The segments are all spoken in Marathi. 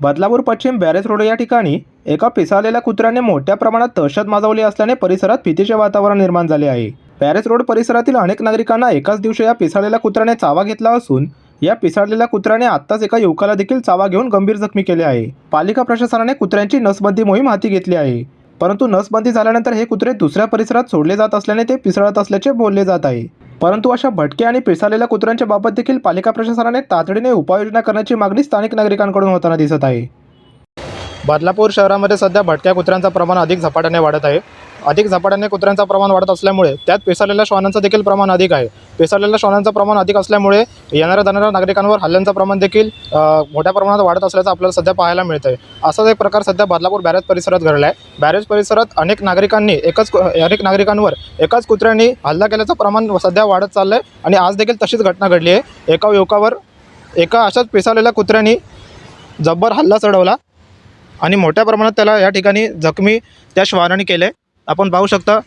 बदलापूर पश्चिम बॅरेज रोड या ठिकाणी एका पिसाळलेल्या कुत्र्याने मोठ्या प्रमाणात दहशत माजवली असल्याने परिसरात भीतीचे वातावरण निर्माण झाले आहे. बॅरेज रोड परिसरातील अनेक नागरिकांना एकाच दिवशी या पिसाळलेल्या कुत्र्याने चावा घेतला असून या पिसाळलेल्या कुत्र्याने आत्ताच एका युवकाला देखील चावा घेऊन गंभीर जखमी केले आहे. पालिका प्रशासनाने कुत्र्यांची नसबंदी मोहीम हाती घेतली आहे. परंतु नसबंदी झाल्यानंतर हे कुत्रे दुसऱ्या परिसरात सोडले जात असल्याने ते पिसळत असल्याचे बोलले जात आहे. परंतु अशा भटक्या आणि पिसालेल्या कुत्र्यांच्या बाबत देखील पालिका प्रशासनाने तातडीने उपाययोजना करण्याची मागणी स्थानिक नागरिकांकडून होताना दिसत आहे. बदलापूर शहरामध्ये सध्या भटक्या कुत्र्यांचं प्रमाण अधिक झपाट्याने वाढत आहे. अधिक झपाट्याने कुत्र्यांचं प्रमाण वाढत असल्यामुळे त्यात पेसारलेल्या श्वानांचं देखील प्रमाण अधिक आहे. पेसारलेल्या श्वानांचं प्रमाण अधिक असल्यामुळे येणाऱ्या जाणाऱ्या नागरिकांवर हल्ल्यांचं प्रमाण देखील मोठ्या प्रमाणात वाढत असल्याचं आपल्याला सध्या पाहायला मिळतं आहे असाच एक प्रकार सध्या बदलापूर बॅरेज परिसरात घडला आहे बॅरेज परिसरात अनेक नागरिकांनी एकच अनेक नागरिकांवर एकाच कुत्र्यांनी हल्ला केल्याचं प्रमाण सध्या वाढत चाललं आहे आणि आज देखील तशीच घटना घडली आहे. एका युवकावर एका अशाच पिसाळलेल्या कुत्र्याने जब्बर हल्ला चढवला आणि मोठ्या प्रमाणात त्याला या ठिकाणी जखमी त्या श्वानाने केले. आपण पाहू शकता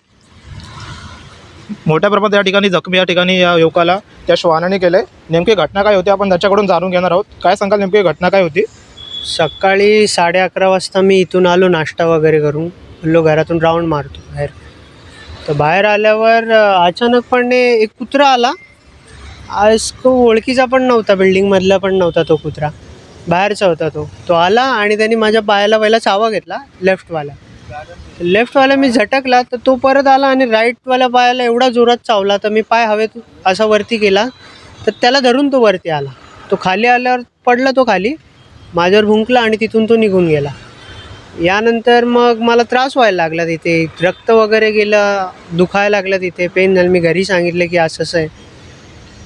मोठ्या प्रमाणात या ठिकाणी जखमी या ठिकाणी या युवकाला त्या श्वानाने केले. नेमकी घटना काय होती? आपण त्याच्याकडून जाणून घेणार आहोत. काय सांगाल नेमकी? घटना काय होती? सकाळी साडे अकरा वाजता मी इथून आलो नाश्ता वगैरे करून. बोललो घरातून राऊंड मारतो बाहेर. तर बाहेर आल्यावर अचानकपणे एक कुत्रा आला. आज तो ओळखीचा पण नव्हता बिल्डिंगमधला पण नव्हता तो कुत्रा. बाहेरचा होता तो. तो आला आणि त्यांनी माझ्या पायाला पहिला चावा घेतला लेफ्टवाला. लेफ्टवाला मी झटकला तर तो परत आला आणि राईटवाल्या पायाला एवढा जोरात चावला तर मी पाय हवेत असा वरती केला तर त्याला धरून तो वरती आला. तो खाली आल्यावर पडला तो खाली माझ्यावर भुंकला आणि तिथून तो निघून गेला. यानंतर मग मला त्रास व्हायला लागला तिथे रक्त वगैरे गेलं दुखायला लागलं तिथे. पेन झालं. मी घरी सांगितलं की असं असं आहे.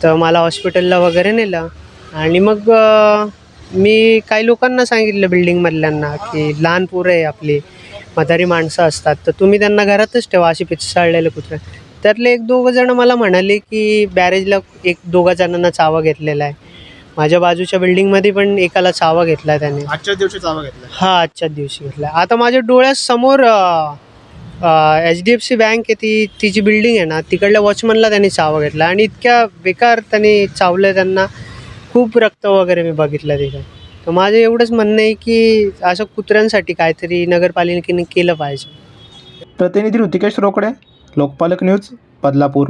तर मला हॉस्पिटलला वगैरे नेलं. आणि मग मी काही लोकांना सांगितलं बिल्डिंगमधल्यांना की लहान पोरं आहे आपली. म्हातारी माणसं असतात तर तुम्ही त्यांना घरातच ठेवा अशी पिसाळलेले कुत्रे. त्यातले एक दोघं जण मला म्हणाले की बॅरेजला एक दोघा जणांना चावा घेतलेला आहे. माझ्या बाजूच्या बिल्डिंगमध्ये पण एकाला चावा घेतला त्याने. आजच्याच दिवशी चावा घेतला. हा आजच्याच दिवशी घेतला. आता माझ्या डोळ्यासमोर H D F C bank आहे ती तिची बिल्डिंग आहे ना तिकडल्या वॉचमनला त्यांनी चावा घेतला. आणि इतक्या बेकार त्यांनी चावलं त्यांना. खूप रक्त वगैरे मी बघितलं तिथे. तर माझं एवढंच म्हणणं आहे की असं कुत्र्यांसाठी काहीतरी नगरपालिकेने केलं पाहिजे. प्रतिनिधी ऋतिकेश रोकडे लोकपालक न्यूज बदलापूर.